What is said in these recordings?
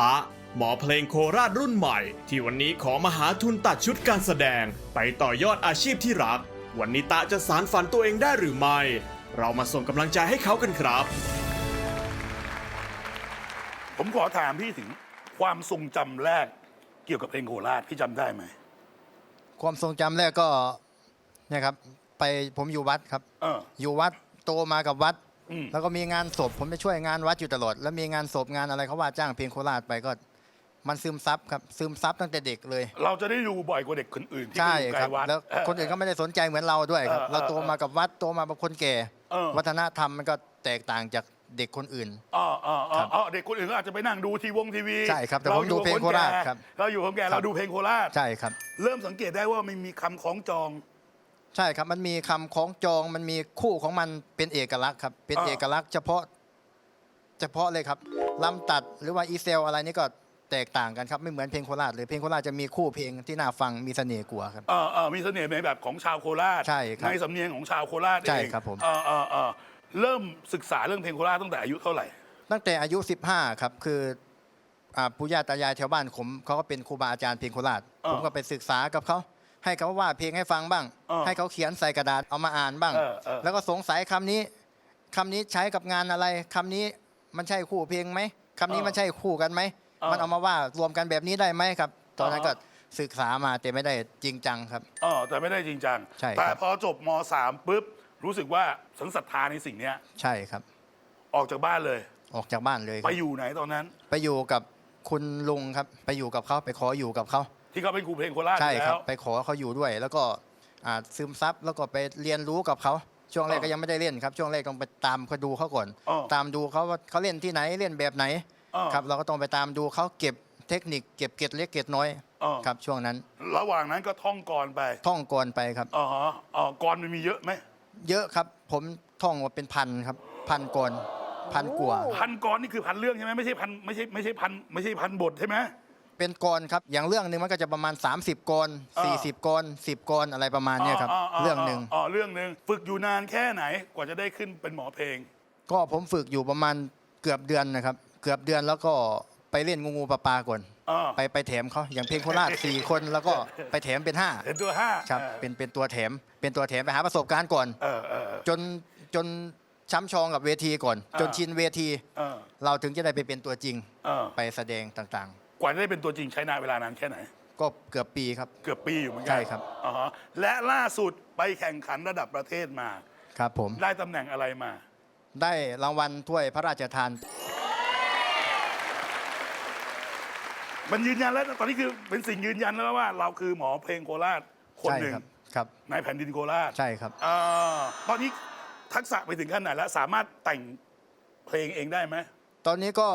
ตะ หมอเพลงโคราชรุ่นใหม่ ที่วันนี้ขอมาหาทุนตัดชุดการแสดง ไปต่อยอดอาชีพที่รัก วันนี้ตะจะสารฝันตัวเองได้หรือไม่ เรามาส่งกำลังใจให้เขากันครับ ผมขอถามพี่ถึงความทรงจำแรกเกี่ยวกับเพลงโคราชพี่จำได้ไหมความทรงจำแรกก็เนี่ยครับ ไปผมอยู่วัดครับ เออ อยู่วัดโตมากับวัด อืม แล้วก็มีงานศพผมไปช่วยงานวัดอยู่ตลอด แล้วมีงานศพงานอะไรเขาว่าจ้างเพลงโคราชไปก็ มันซึมซับครับซึมซับตั้งแต่เด็กเลย เราจะได้ดูบ่อยกว่าเด็กคนอื่นที่ใช่ไปอยู่ไกลครับ วัด แล้วคนอื่นก็ไม่ได้สนใจเหมือนเราด้วยครับเออเราโตมากับวัดโตมากับคนแก่ เออ วัฒนธรรมมันก็แตกต่างจากเด็กคนอื่น อ๋ออ๋ออ๋อครับอ๋อเด็กคนอื่นก็อาจจะไปนั่งดูทีวงทีวีใช่ครับแต่ผมอยู่ดูเพลงกับโคราชแก่ครับ เราอยู่คนแก่ครับเราดูเพลงโคราช ใช่ครับ เริ่มสังเกตได้ว่ามันมีคำคล้องจอง ใช่ครับมันมีคำคล้องจองมันมีคู่ของมันเป็นเอกลักษณ์ครับเป็นอ่า เอกลักษณ์เฉพาะเฉพาะเลยครับลำตัดหรือว่าอีเซลอะไรนี่ก็แตกต่างกันครับไม่เหมือนเพลงโคราชเลยเพลงโคราชจะมีคู่เพลงที่น่าฟังมีเสน่ห์กว่าครับ เออเออมีเสน่ห์ในแบบของชาวโคราชใช่ครับในสำเนียงของชาวโคราชเองใช่ครับผม เออเออเออเริ่มศึกษาเรื่องเพลงโคราชตั้งแต่อายุเท่าไหร่ ตั้งแต่อายุ 15 ครับ คืออ่าปู่ย่าตายายแถวบ้านผมเขาก็เป็นครูบาอาจารย์เพลงโคราช อ่า ผมก็ไปศึกษากับเขา ให้เขาว่าเพลงให้ฟังบ้างอ่าให้เขาเขียนใส่กระดาษเอามาอ่านบ้าง เออเออ แล้วก็สงสัยคำนี้คำนี้ใช้กับงานอะไรคำนี้มันใช่คู่เพลงไหมคำนี้มันใช่คู่กันไหมมันเอามาว่ารวมกันแบบนี้ได้ไหมครับ ตอนนั้นก็ศึกษามาแต่ไม่ได้จริงจังครับเออแต่ไม่ได้จริงจัง ใช่ครับ แต่พอจบมสามปุ๊บ รู้สึกว่าสันศรัทธาในสิ่งเนี้ย ใช่ครับ ออกจากบ้านเลย ออกจากบ้านเลยคไปรับอยู่ไหนตอนนั้น ไปอยู่กับคุณลุงครับ ไปอยู่กับเขาไปขออยู่กับเขา ที่เขาเป็นครูเพลงโคราชใช่อยู่ครัแล้บว ไปขอเขาอยู่ด้วย แล้วก็อ่าซึมซับแล้วก็ไปเรียนรู้กับเขาช่วงแรกอ๋อก็ยังไม่ได้เล่นครับ ช่วงแรกต้องไปตามเขาดูเขาก่อน อ๋อตามดูเขาว่าเขาเล่นที่ไหนเล่นแบบไหนอ๋อ ครับ เราก็ต้องไปตามดูเขาเก็บเทคนิคเก็บเกร็ดเล็กเกร็ดน้อยอ๋อครับ ช่วงนั้นระหว่างนั้นก็ท่องกรไปท่องก่อนไปครับ อ๋อฮะอ๋อกรมันมีเยอะไหมเยอะครับ ผมท่องว่าเป็นพันครับ พันก่อนพันกว่า พันกรนี่คือพันเรื่องใช่ไหมไม่ใช่พันไม่ใช่ไม่ใช่พันไม่ใช่พันบทใช่ไหม เป็นกรครับ อย่างเรื่องหนึ่งมันก็จะประมาณ 30กรอ่า40กร10กรอะไรประมาณเนี้ยครับ เรื่องหนึ่งอ๋อเรื่องหนึ่งฝึกอยู่นานแค่ไหนกว่าจะได้ขึ้นเป็นหมอเพลง ก็ผมฝึกอยู่ประมาณเกือบเดือนนะครับ เกือบเดือนแล้วก็ไปเล่นงูงูปลาปลาก่อนอ่าไปไปแถมเขาอย่างเพลงโคราชสี่คนแล้วก็ไปแถมเป็นห้าเห็นตัวห้าครับเป็นเป็นตัวแถม เป็นตัวแถมไปหาประสบการณ์ก่อนเออเออเออจนจนช้ำชองกับเวทีก่อนอ่าจนชินเวทีเออเราถึงจะได้ไปเป็นตัวจริงเออไปแสดงต่าง กว่าจะได้เป็นตัวจริงใช้นานเวลานานแค่ไหนๆก็เกือบปีครับ เกือบปีอยู่เหมือนกัใช่ครับ อ๋อฮะและล่าสุดไปแข่งขันระดับประเทศมา ครับผม ได้ตำแหน่งอะไรมา ได้รางวัลถ้วยพระราชทาน มันยืนยันแล้วตอนนี้คือเป็นสิ่งยืนยันแล้วว่า เราคือหมอเพลงโคราชคนใช่หนึ่งครับ ครับ ในแผ่นดินโคราชใช่ครับ อ่าตอนนี้ทักษะไปถึงขั้นไหนแล้วสามารถแต่งเพลงเองได้ไหมตอนนี้ก็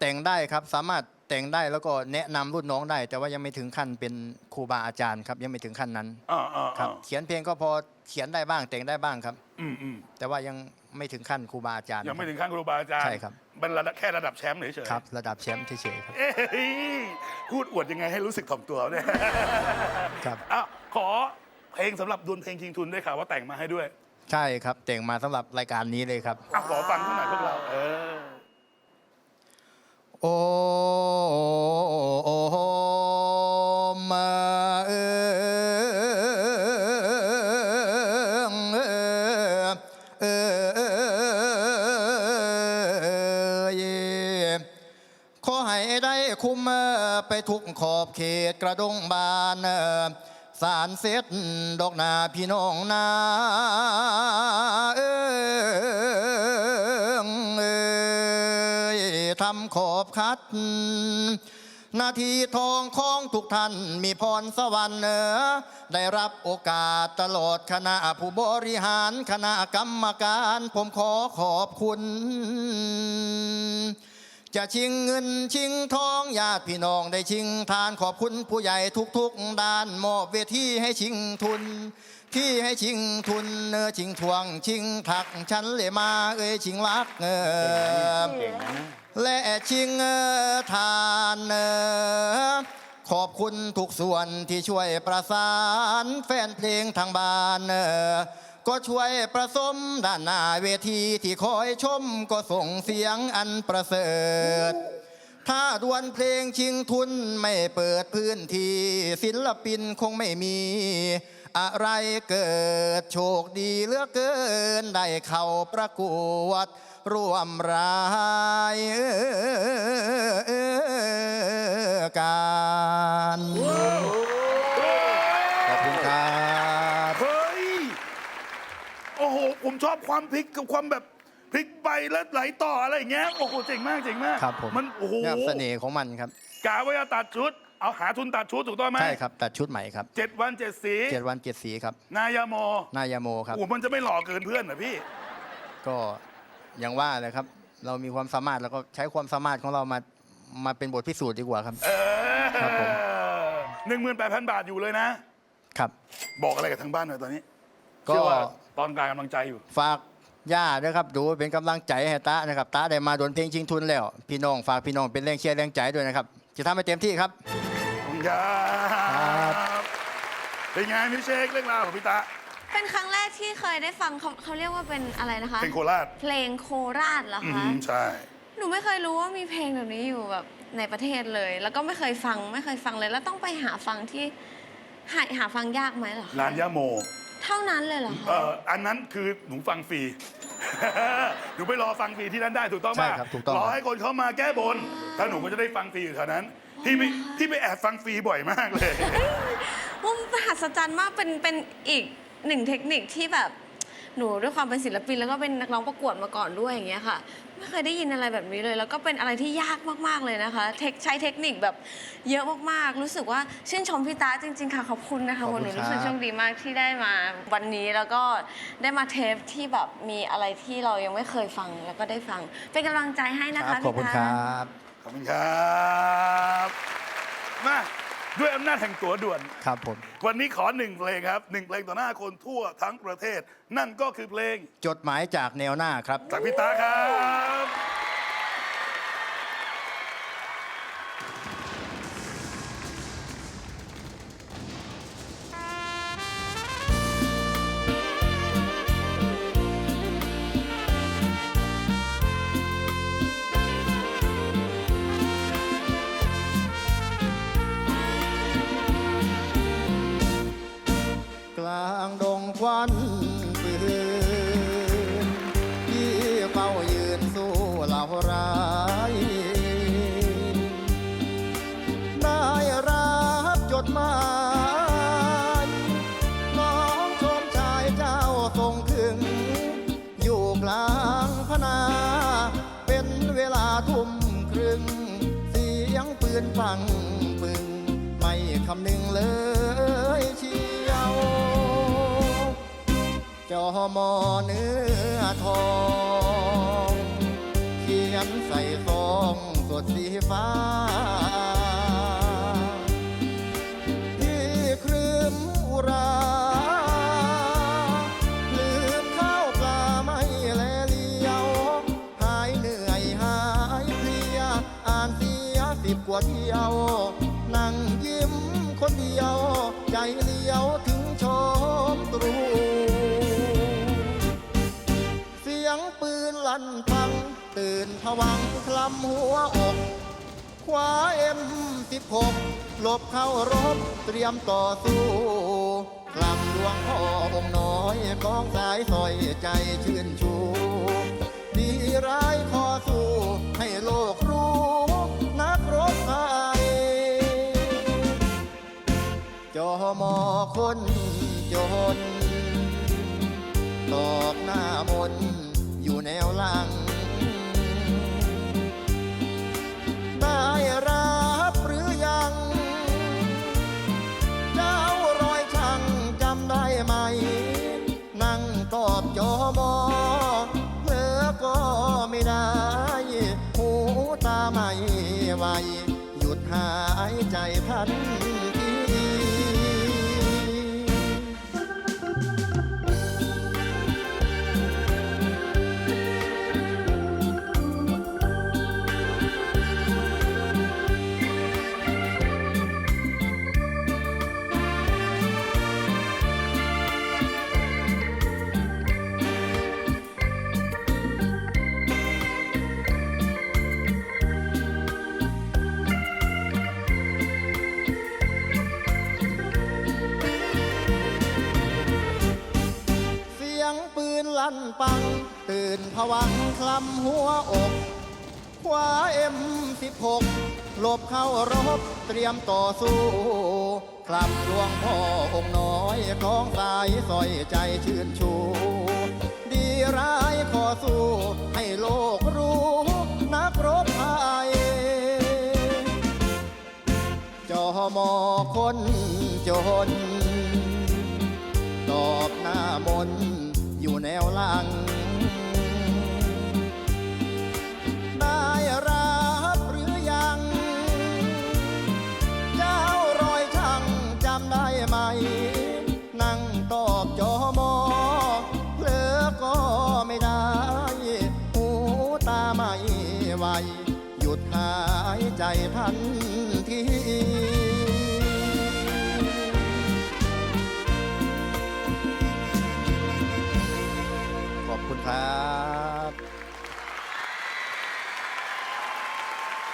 แต่งได้ครับ สามารถแต่งได้แล้วก็แนะนำรุ่นน้องได้ แต่ว่ายังไม่ถึงขั้นเป็นครูบาอาจารย์ครับยังไม่ถึงขั้นนั้นอ่าอ่าครับอ่าเขียนเพลงก็พอเขียนได้บ้างแต่งได้บ้างครับ อืมอืมแต่ว่ายังไม่ถึงขั้นครูบาอาจารย์ ยังไม่ถึงขั้นครูบาอาจารย์ใช่ครับเป็นระดับแค่ระดับแชมป์เฉยๆ ครับ ระดับแชมป์เฉยๆครับ เอ้ยพูดอวดยังไงให้รู้สึกถ่อมตัวเนี่ยครับ อ้าวขอเพลงสำหรับดวลเพลงชิงทุนด้วยค่ะว่าแต่งมาให้ด้วยใช่ครับแต่งมาสำหรับรายการนี้เลยครับอะขอฟังสักหน่อยพวกเรา เออ โอ้โอ้โอ้มเอิงเออเออเออขอให้ได้คุ้มไปทุกขอบเขตกระดงบานเออสารเสร็จดอกนาพี่น้องนาเอ ขอบคัด นาทีทองของทุกท่านมีพรสวรรค์เนอได้รับโอกาสตลอดคณะผู้บริหารคณะกรรมการผมขอขอบคุณจะชิงเงินชิงทองญาติพี่น้องได้ชิงทานขอบคุณผู้ใหญ่ทุกๆด้านมอบเวทีให้ชิงทุน ที่ให้ชิงทุนเนอชิงทวง ชิงถักฉันเลยมาเอ้ยชิงรักเออและชิงเอ่อทานเอ่อขอบคุณทุกส่วนที่ช่วยประสานแฟนเพลงทางบ้านเอ่อก็ช่วยประสมด้านหน้าเวทีที่คอยชมก็ส่งเสียงอันประเสริฐ ถ้าดวลเพลงชิงทุนไม่เปิดพื้นที่ศิลปินคงไม่มี อะไรเกิดโชคดีเหลือเกิน ได้เข้าประกวดร่วมรายการขอบคุณครับเฮ้ย โอ้โห ผมชอบความพลิกกับความแบบพลิกไปแล้วไหลต่ออะไรอย่างเงี้ย โอ้โห เจ๋งมาก เจ๋งมากครับผมมัน โอ้โหเนี่ยเสน่ห์ของมันครับกาว่าจะตัดชุด เอาหาทุนตัดชุดถูกต้องไหมใช่ครับตัดชุดใหม่ครับเจ็ดวันเจ็ดสีเจ็ดวันเจ็ดสีครับนายาโมนายาโมครับโอ้โหมันจะไม่หล่อเกินเพื่อนเหรอพี่ ก็อย่างว่าเลยครับ เรามีความสามารถแล้วก็ใช้ความสามารถของเรามามาเป็นบทพิสูจน์ดีกว่าครับเอครับผม หนึ่งหมื่นแปดพันบาทอยู่เลยนะ ครับ บอกอะไรกับทางบ้านหน่อยตอนนี้ก็ เชื่อว่าตอนกลางกำลังใจอยู่ ฝากย่าด้วยครับดูเป็นกำลังใจให้ตานะครับตาได้มาโดนเพลงชิงทุนแล้ว พี่น้องฝากพี่น้องเป็นแรงเชียร์แรงใจด้วยนะครับจะทำให้เต็มที่ครับขอบ คุณครับเป็นไงพี่เชคเรื่องราวของพี่ตาเป็นครั้งแรกที่เคยได้ฟังเขาเขาเรียกว่าเป็นอะไรนะคะเป็นโคราช เพลงโคราชเหรออืคะมใช่ หนูไม่เคยรู้ว่ามีเพลงแบบนี้อยู่แบบในประเทศเลย แล้วก็ไม่เคยฟังไม่เคยฟังเลย แล้วต้องไปหาฟังที่หาหาฟังยากไหมเหรอคะร้านย่าโม เท่านั้นเลยเหรอเอ่คะออันนั้นคือหนูฟังฟรี หนูไปรอฟังฟรีที่นั่นได้ถูกต้องใช่ป่ะครับถูกต้อง รอให้คนเขามาแก้บนถ้าหนูก็จะได้ฟังฟรีอยู่แถวนั้นพี่ไปพี่ไปแอบฟังฟรีบ่อยมากเลย มันมหัศจรรย์มากเป็นเป็นอีกหนึ่งเทคนิคที่แบบหนูด้วยความเป็นศิลปินแล้วก็เป็นนักร้องประกวดมาก่อนด้วยอย่างเงี้ยค่ะ ไม่เคยได้ยินอะไรแบบนี้เลย แล้วก็เป็นอะไรที่ยากมากๆเลยนะคะ เทคใช้เทคนิคแบบเยอะมากๆ รู้สึกว่าชื่นชมพี่ตาจริง ๆ ค่ะขอบคุณนะคะขอบคุณหนูรู้สึกครับ โชคดีมากที่ได้มาวันนี้แล้วก็ได้มาเทปที่แบบมีอะไรที่เรายังไม่เคยฟังแล้วก็ได้ฟัง เป็นกำลังใจให้นะครัคะบขอบคุณพี่คตา รับ ขอบคุณครับ มา ด้วยอำนาจแห่งตัวด่วน ครับผม วันนี้ขอหนึ่งเพลงครับหนึ่งเพลงต่อหน้าคนทั่วทั้งประเทศ นั่นก็คือเพลงจดหมายจากแนวหน้าครับ จากพี่ตาครับ นฟังปึง ไม่คำนึงเลยเชียวจอมอเนื้อทอง เขียนใส่ซองสดสีฟ้า เลี้ยวถึงชมตรู เสียงปืนลั่นฟัง ตื่นผวังคลำหัวอกคว้าเอ็มสิบหกหลบเข้ารบเตรียมต่อสู้กลับดวงพ่อองค์น้อยกองสายสอยใจชื่นชู ดีร้ายขอสู้ให้โลก มอคนจน ตอกหน้ามนอยู่แนวหลัง ได้รับหรือยัง เจ้ารอยช่างจำได้ไหม นั่งตอบจอมอเพื่อก็ไม่ได้ หูตาไม่ไหวหยุดหายใจทัน วังคลำหัวอกคว้าเอ็มสิบหกหลบเข้ารบเตรียมต่อสู้คลับหลวงพ่อองค์น้อยคล้องสายสอยใจชื่นชู ดีร้ายขอสู้ ให้โลกรู้ นักรบไทยจอมอคนจน ตอบหน้ามนต์อยู่แนวหลัง ใจทันทีขอบคุณครับ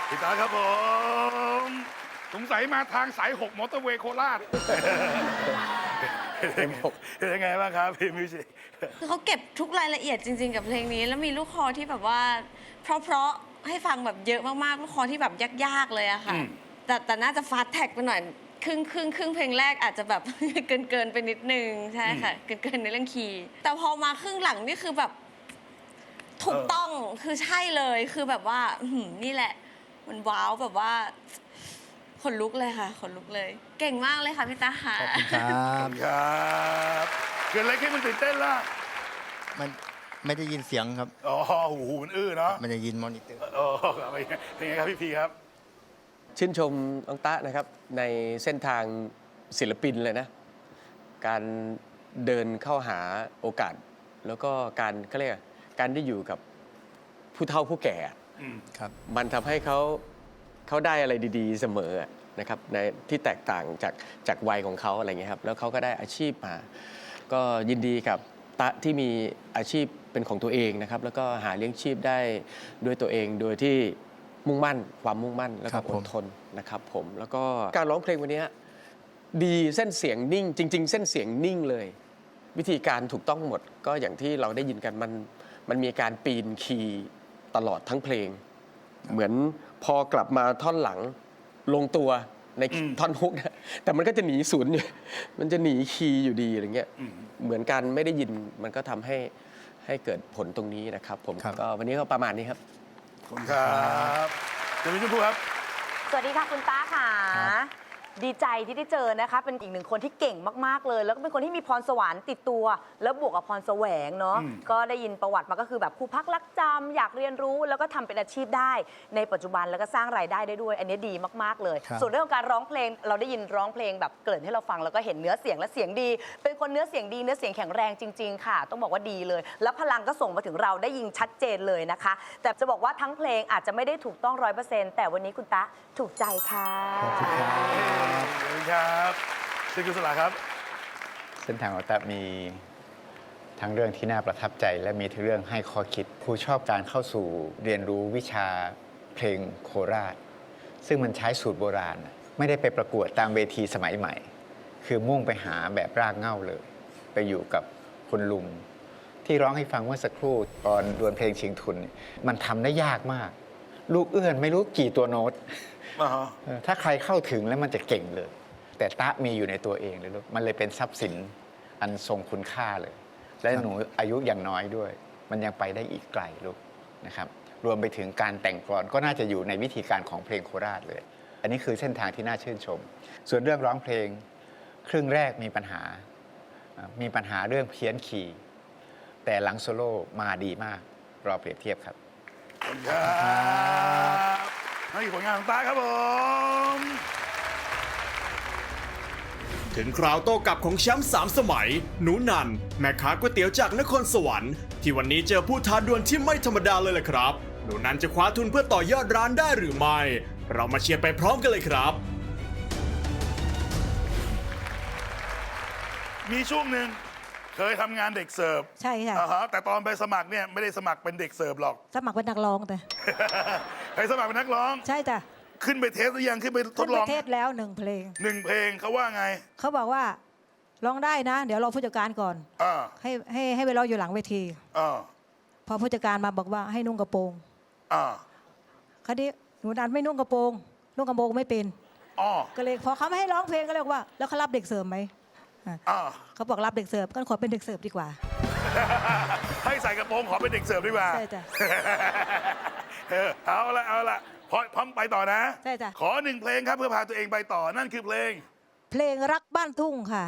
พี่ตาครับผม สงสัยมาทางสายหกมอเตอร์เวย์โคราชเป็นยังไงบ้างครับพี่มิวสิก คือเขาเก็บทุกรายละเอียดจริง ๆ กับเพลงนี้ แล้วมีลูกคอที่แบบว่า เพราะๆ ให้ฟังแบบเยอะมากๆลูกคอที่แบบยากๆเลยอะค่ะ อืม แต่แต่น่าจะฟาสแท็กไปหน่อยครึ่งครึ่งครึ่งเพลงแรกอาจจะแบบ เกินเกินๆไปนิดนึงใช่ค่ะ เกินเกินๆในเรื่องคีย์แต่พอมาครึ่งหลังนี่คือแบบ ถูกต้องคือใช่เลยคือแบบว่าอื้อหือนี่แหละ มันว้าวแบบว่าขนลุกเลยค่ะขนลุกเลย เก่งมากเลยค่ะพี่ตาค่ะขอบคุณครับ ครับ เกิดอะไรขึ้นมันตื่นเต้นล่ะ มัน ไม่ได้ยินเสียงครับ อ๋อหูหูมันอื้อเนาะไม่ได้ยินมอนิเตอร์อ๋ออะไรเงี้ยเป็นไงครับพี่พีครับ ชื่นชมน้องตะนะครับในเส้นทางศิลปินเลยนะ การเดินเข้าหาโอกาส แล้วก็การเขาเรียกอะไรการได้อยู่กับผู้เฒ่าผู้แก่ อืม ครับ มันทำให้เขาเขาได้อะไรดีๆเสมอนะครับในที่แตกต่างจากจากวัยของเขาอะไรเงี้ยครับแล้วเขาก็ได้อาชีพมา ก็ยินดีกับตะที่มีอาชีพ เป็นของตัวเองนะครับ แล้วก็หาเลี้ยงชีพได้ด้วยตัวเองโดยที่มุ่งมั่น ความมุ่งมั่นแล้วครัก็บอผดมทนนะครับผมแล้วก็การร้องเพลงวันเนี้ยดีเส้นเสียงนิ่ง จริง ๆ เส้นเสียงนิ่งเลย วิธีการถูกต้องหมดก็อย่างที่เราได้ยินกันมันมันมีการปีนคีย์ตลอดทั้งเพลง เหมือนพอกลับมาท่อนหลังลงตัวในอืมท่อนฮุกนะแต่มันก็จะหนีศูนย์อยู่ มันจะหนีคีย์อยู่ดีอะไรเงี้ยอืมเหมือนกันไม่ได้ยินมันก็ทำให้ ให้เกิดผลตรงนี้นะครับ ผมครับ ก็วันนี้ก็ประมาณนี้ครับ ขอบคุณครับเดี๋ยวพี่ชมพู่ครับ สวัสดีค่ะคุณตาค่ะ ดีใจที่ได้เจอนะคะ เป็นอีกหนึ่งคนที่เก่งมาก ๆ เลย แล้วก็เป็นคนที่มีพรสวรรค์ติดตัว แล้วบวกกับพรแสวงเนาะอืม ก็ได้ยินประวัติมาก็คือแบบครูพักรักจำอยากเรียนรู้ แล้วก็ทำเป็นอาชีพได้ ในปัจจุบันแล้วก็สร้างรายได้ได้ด้วย อันนี้ดีมาก ๆ เลย ครับ ส่วนเรื่องของการร้องเพลงเราได้ยินร้องเพลงแบบเกริ่นให้เราฟังแล้วก็เห็นเนื้อเสียงและเสียงดี เป็นคนเนื้อเสียงดีเนื้อเสียงแข็งแรงจริง ๆ ค่ะ ต้องบอกว่าดีเลย แล้วพลังก็ส่งมาถึงเราได้ยินชัดเจนเลยนะคะ แต่จะบอกว่าทั้งเพลงอาจจะไม่ได้ถูกต้องร้อยเปอร์เซ็นต์แต่วันนี้คุณตาถูกใจค่ะ ขอบคุณครับสวัสดีครับชื่อกุศลาครับ เส้นทางของตะมีทั้งเรื่องที่น่าประทับใจ และมีทั้งเรื่องให้ข้อคิดครูชอบการเข้าสู่เรียนรู้วิชาเพลงโคราช ซึ่งมันใช้สูตรโบราณ ไม่ได้ไปประกวดตามเวทีสมัยใหม่ คือมุ่งไปหาแบบรากเหง้าเลย ไปอยู่กับคุณลุงที่ร้องให้ฟังเมื่อสักครู่ตอนดวลเพลงชิงทุน มันทำได้ยากมาก ลูกเอื้อนไม่รู้กี่ตัวโน้ต เออถ้าใครเข้าถึงแล้วมันจะเก่งเลย แต่ตะมีอยู่ในตัวเองเลยลูกมันเลยเป็นทรัพย์สินอันทรงคุณค่าเลย และหนูอายุอย่างน้อยด้วย มันยังไปได้อีกไกลลูกนะครับ รวมไปถึงการแต่งกลอนก็น่าจะอยู่ในวิธีการของเพลงโคราชเลย อันนี้คือเส้นทางที่น่าชื่นชม ส่วนเรื่องร้องเพลง ครึ่งแรกมีปัญหาอ่ามีปัญหาเรื่องเพี้ยนคีย์แต่หลังโซโล่มาดีมากรอเปรียบเทียบครับขอบคุณครับ นั่นคือผลงานของตาครับผม ถึงคราวโต้กลับของแชมป์สามสมัย หนูนัน แม่ค้าก๋วยเตี๋ยวจากนครสวรรค์ ที่วันนี้เจอผู้ท้าดวลที่ไม่ธรรมดาเลยล่ะครับ หนูนันจะคว้าทุนเพื่อต่อยอดร้านได้หรือไม่ เรามาเชียร์ไปพร้อมกันเลยครับ มีช่วงหนึ่ง เคยทำงานเด็กเสิร์ฟใช่ค่ะ อ่าฮะแต่ตอนไปสมัครเนี่ยไม่ได้สมัครเป็นเด็กเสิร์ฟหรอก สมัครเป็นนักร้องแต่ไปสมัครเป็นนักร้อง ใช่จ้ะขึ้นไปเทสหรือยังขึ้นไปทขึ้ดนลปองระเทศแล้วหนึ่งเพลง หนึ่งเพลงเขาว่าไงเขาบอกว่าร้องได้นะ เดี๋ยวรอผู้จัดการก่อน อ่าให้ให้ให้ไปรออยู่หลังเวที อ่าพอผู้จัดการมาบอกว่าให้นุ่งกระโปรงอ่าคราวนี้หนูดันไม่นุ่งกระโปรงนุ่งกระโปรงไม่เป็น อ๋อก็เลยพอเขาไม่ให้ร้องเพลงก็เลยบอกว่า แล้วเขารับเด็กเสริมไหม อะอ่า เขาบอกรับเด็กเสริมก็ขอเป็นเด็กเสิร์ฟดีกว่า ให้ใส่กระโปรงขอเป็นเด็กเสิร์ฟดีกว่าใช่จ้ะเออเอาละเอาละพร้อมพร้อมไปต่อนะใช่จ้ะ ขอหนึ่งเพลงครับเพื่อพาตัวเองไปต่อนั่นคือเพลง เพลงรักบ้านทุ่งค่ะ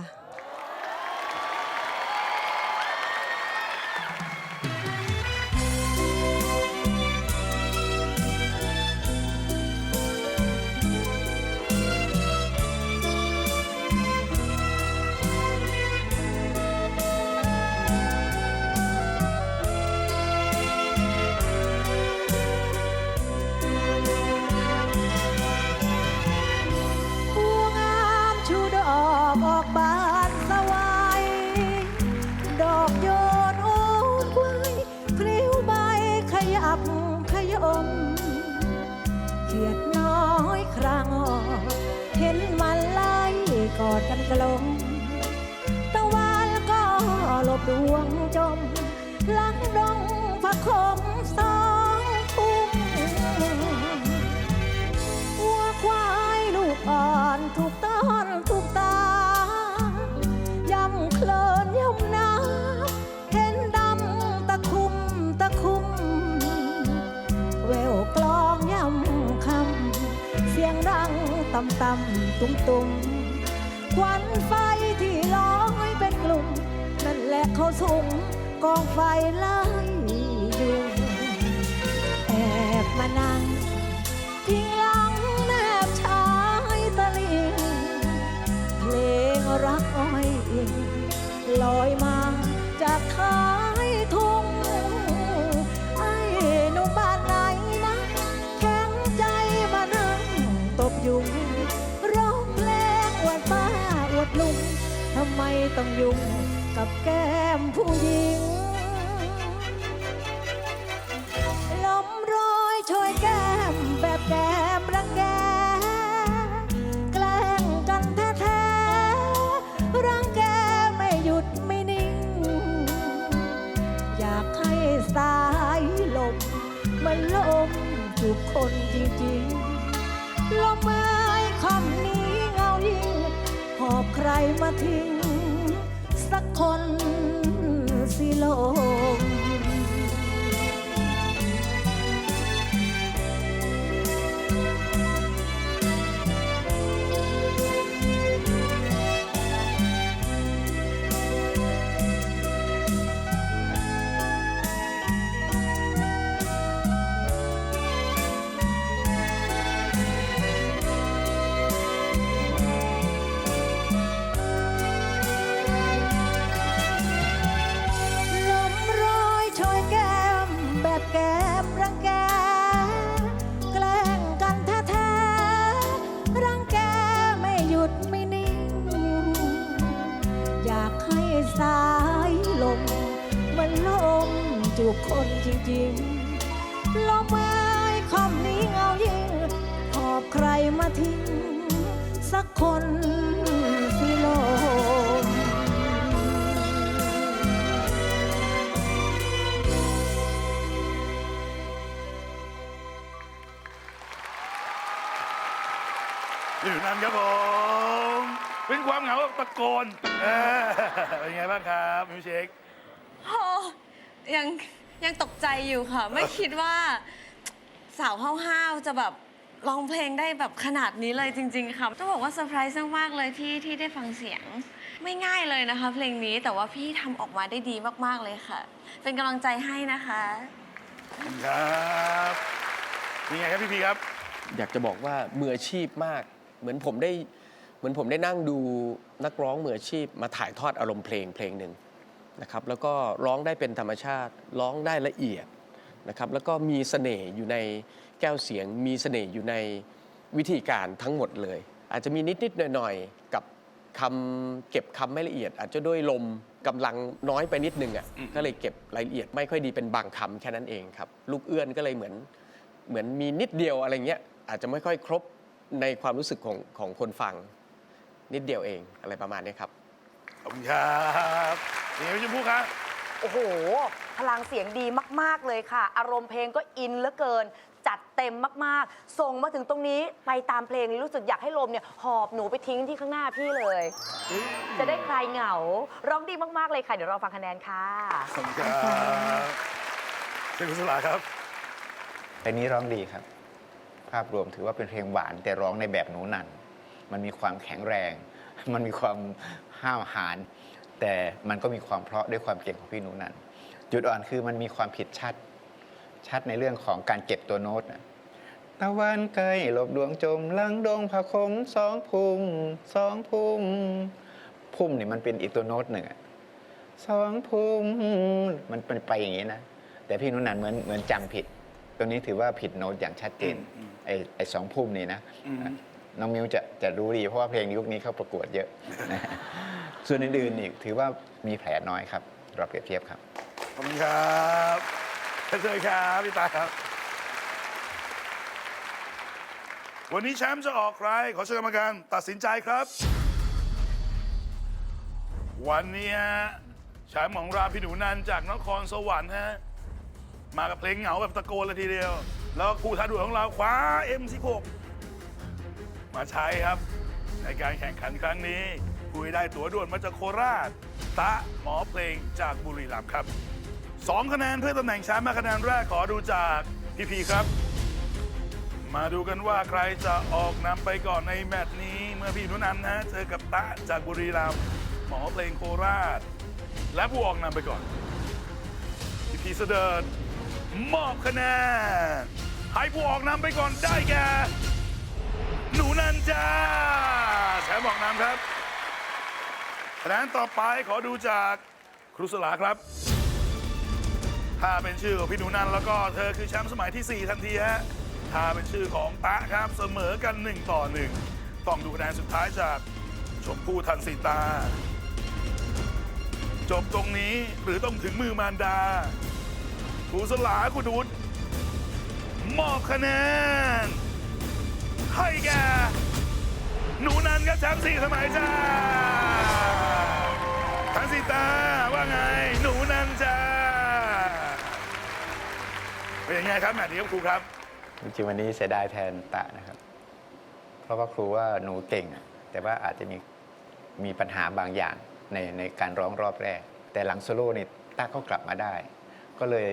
ต่ำตำตุ้มตุ้มควันไฟที่ลอยเป็นกลุ่ม นั่นแหละเขาสุมกองไฟไล่ยู่แอบมานั่งพิงหลังแนบชายตะลิงเพลงรักอ้อยอิงลอยมาจากท้า ต้องยุ่งกับแก้มผู้หญิงลมโรยช่วยแก้มแบบแก้มรังแกแกล้งกันแท้ๆรังแกไม่หยุดไม่นิ่ง อยากให้สายลมมันลมจุกคนจริงๆลมไม้คำนี้เงายิ่งหอบใครมาทิ้ง โกนเออเป็นไงบ้างครับมิวเชคโอ้ยังยังตกใจอยู่ค่ะ ไม่คิดว่าสาวห้าวๆจะแบบร้องเพลงได้แบบขนาดนี้เลยจริง ๆค่ะต้องบอกว่าเซอร์ไพรส์มากๆเลยที่ที่ได้ฟังเสียง ไม่ง่ายเลยนะคะ เพลงนี้แต่ว่าพี่ทำออกมาได้ดีมากๆเลยค่ะ เป็นกำลังใจให้นะคะขอบคุณครับเป็นไงครับพี่พีครับ อยากจะบอกว่ามืออาชีพมาก เหมือนผมได้เหมือนผมได้นั่งดู นักร้องมืออาชีพมาถ่ายทอดอารมณ์เพลงเพลงหนึ่งนะครับแล้วก็ร้องได้เป็นธรรมชาติ ร้องได้ละเอียดนะครับแล้วก็มีเสน่ห์อยู่ในแก้วเสียง มีเสน่ห์อยู่ในวิธีการทั้งหมดเลย อาจจะมีนิด ๆ หน่อย ๆ กับคำเก็บคำไม่ละเอียด อาจจะด้วยลมกำลังน้อยไปนิดนึงอะก็เลยเก็บรายละเอียดไม่ค่อยดีเป็นบางคำแค่นั้นเองครับ ลูกเอื้อนก็เลยเหมือนเหมือนมีนิดเดียวอะไรเงี้ยอาจจะไม่ค่อยครบในความรู้สึกของของคนฟัง นิดเดียวเองอะไรประมาณนี้ครับ ขอบคุณครับเป็นไงพี่ชมพู่ครับ โอ้โห พลังเสียงดีมาก ๆ เลยค่ะ อารมณ์เพลงก็อินเหลือเกิน จัดเต็มมาก ๆ ส่งมาถึงตรงนี้ไปตามเพลงรู้สึกอยากให้ลมเนี่ยหอบหนูไปทิ้งที่ข้างหน้าพี่เลย จะได้คลายเหงา ร้องดีมาก ๆ เลยค่ะ เดี๋ยวเราฟังคะแนนค่ะขอบคุณครับเชิญคุณสลาครับเพลงนี้ร้องดีครับ ภาพรวมถือว่าเป็นเพลงหวานแต่ร้องในแบบหนูนัน มันมีความแข็งแรง มันมีความห้าวหาญแต่มันก็มีความเพราะด้วยความเก่งของพี่หนูนันจุดอ่อนคือมันมีความผิดชัด ชัดในเรื่องของการเก็บตัวโน้ตนะตะวันไกลหลบดวงจมลังดงผาคมสองพุ่มสองพุ่มพุ่มนี่มันเป็นอีกตัวโน้ตหนึ่งอะสองพุ่มมันเป็นไปอย่างนี้นะ แต่พี่หนุนันเหมือนเหมือนจำผิด ตัวนี้ถือว่าผิดโน้ตอย่างชัดเจนอืมไอ้ไอ้สองพุ่มนี่นะอืม น้องมิวจะจะรู้ดี เพราะว่าเพลงยุคนี้เขาประกวดเยอะ ส่วนอื่นๆนี่ถือว่ามีแผลน้อยครับเราเปรียบเทียบครับ ขอบคุณครับเชิญครับพี่ตาครับ วันนี้แชมป์จะออกใคร ขอเชิญกรรมการตัดสินใจครับ วันนี้ฮะแชมป์ของราพี่หนูนันจากนครสวรรค์ฮะ มากับเพลงเหงาแบบตะโกนเลยทีเดียว แล้วครูท้าดวนของเราคว้า M16 มาใช้ครับ ในการแข่งขันครั้งนี้คุยได้ตั๋วด่วนมาจากโคราช ตะหมอเพลงจากบุรีรัมย์ครับสองคะแนนเพื่อตำแหน่งแชมป์มาคะแนนแรกขอดูจากพี่พีครับ มาดูกันว่าใครจะออกนำไปก่อนในแมตช์นี้ เมื่อพี่นุนันนะเจอกับตะจากบุรีรัมย์หมอเพลงโคราช และผู้ออกนำไปก่อน พี่พีเสดิร์ดมอบคะแนนให้ผู้ออกนำไปก่อนได้แก่ หนูนันจ้าแชมป์บอกน้ำครับคะแนนต่อไปขอดูจากครูสลาครับ ถ้าเป็นชื่อของพี่หนูนันแล้วก็เธอคือแชมป์สมัยที่ 4 ทันทีฮะ ถ้าเป็นชื่อของตะครับเสมอกัน 1 ต่อ 1 ต้องดูคะแนนสุดท้ายจากชมพู่ทันสีตา จบตรงนี้หรือต้องถึงมือมารดาครูสลาคุณดุษมอบคะแนน ให้แก หนูนันครับแชมป์สี่สมัยจ้าทันสิตาว่าไง หนูนันจ้าเป็นยังไงครับแมตช์นี้ครับครูครับ จริงๆวันนี้เสียดายแทนตะนะครับ เพราะว่าครูว่าหนูเก่งอะแต่ว่าอาจจะมีมีปัญหาบางอย่างในในการร้องรอบแรก แต่หลังโซโล่นี่ตะก็กลับมาได้ ก็เลย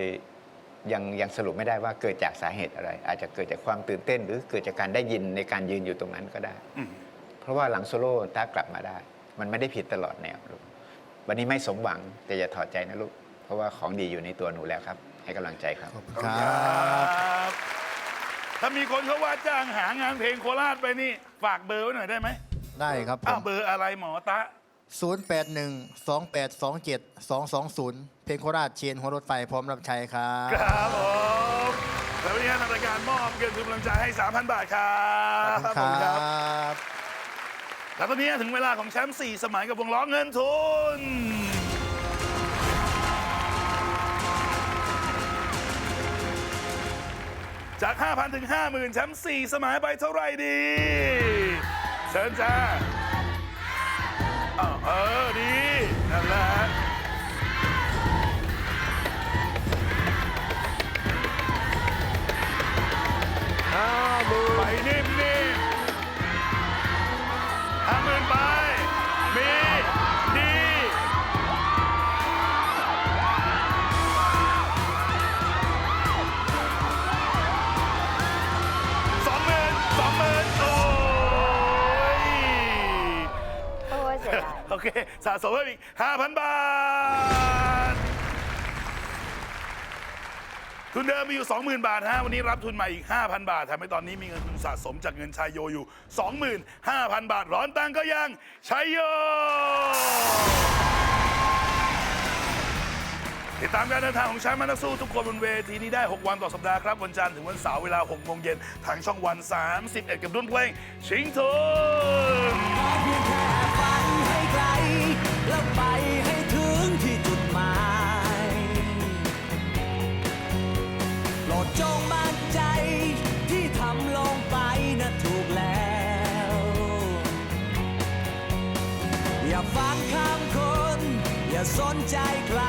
ยังยังสรุปไม่ได้ว่าเกิดจากสาเหตุอะไร อาจจะเกิดจากความตื่นเต้น หรือเกิดจากการได้ยินในการยืนอยู่ตรงนั้นก็ได้อืมเพราะว่าหลังโซโล่ตากลับมาได้ มันไม่ได้ผิดตลอดแนวลูกวันนี้ไม่สมหวังแต่อย่าถอดใจนะลูกเพราะว่าของดีอยู่ในตัวหนูแล้วครับ ให้กำลังใจครับขอบคุณขอบคคุณรัครับบถ้ามีคนเขาว่าจ้างหางานเพลงโคราชไปนี่ ฝากเบอร์ไว้หน่อยได้ไหมได้ครับผอ้าวมเบอร์อะไรหมอตะ 081 2827 220 เพลงโคราชเชียนหัวรถไฟพร้อมรับใช้ครับ ครับผมแล้ววันนี้ทางรายการมอบเงินทุนกำลังใจให้ 3,000 บาทครับขอบคุณคขรัอบณแล้วตอนนี้ถึงเวลาของแชมป์4สมัยกับวงล้อเงินทุน จาก 5,000 ถึง 50,000 แชมป์4สมัยไปเท่าไหร่ดี เชิญจ้าอ้าว เออดีนั่นแหละ สะสมเพิ่มอีก 5,000 บาท ทุนเดิมมีอยู่ 20,000 บาทฮะวันนี้รับทุนใหม่อีก 5,000 บาททำให้ตอนนี้มีเงินทุนสะสมจากเงินชายโยอยู่ 25,000 บาท ร้อนตังก็ยังชัยโย ติดตามการเดินทางของชมป์มานักสู้ทุกคนบนเวทีนี้ได้ 6 วันต่อสัปดาห์ครับ วันจันทร์ถึงวันเสาร์เวลา6โมงเย็นทางช่องวัน 31 กับดุนเพลง ชิงทุน ไกล แล้วไปให้ถึงที่จุดหมายโปรดจงมั่นใจที่ทำลงไปนะถูกแล้ว อย่าฟังคำคน อย่าอย่าสนใจใคร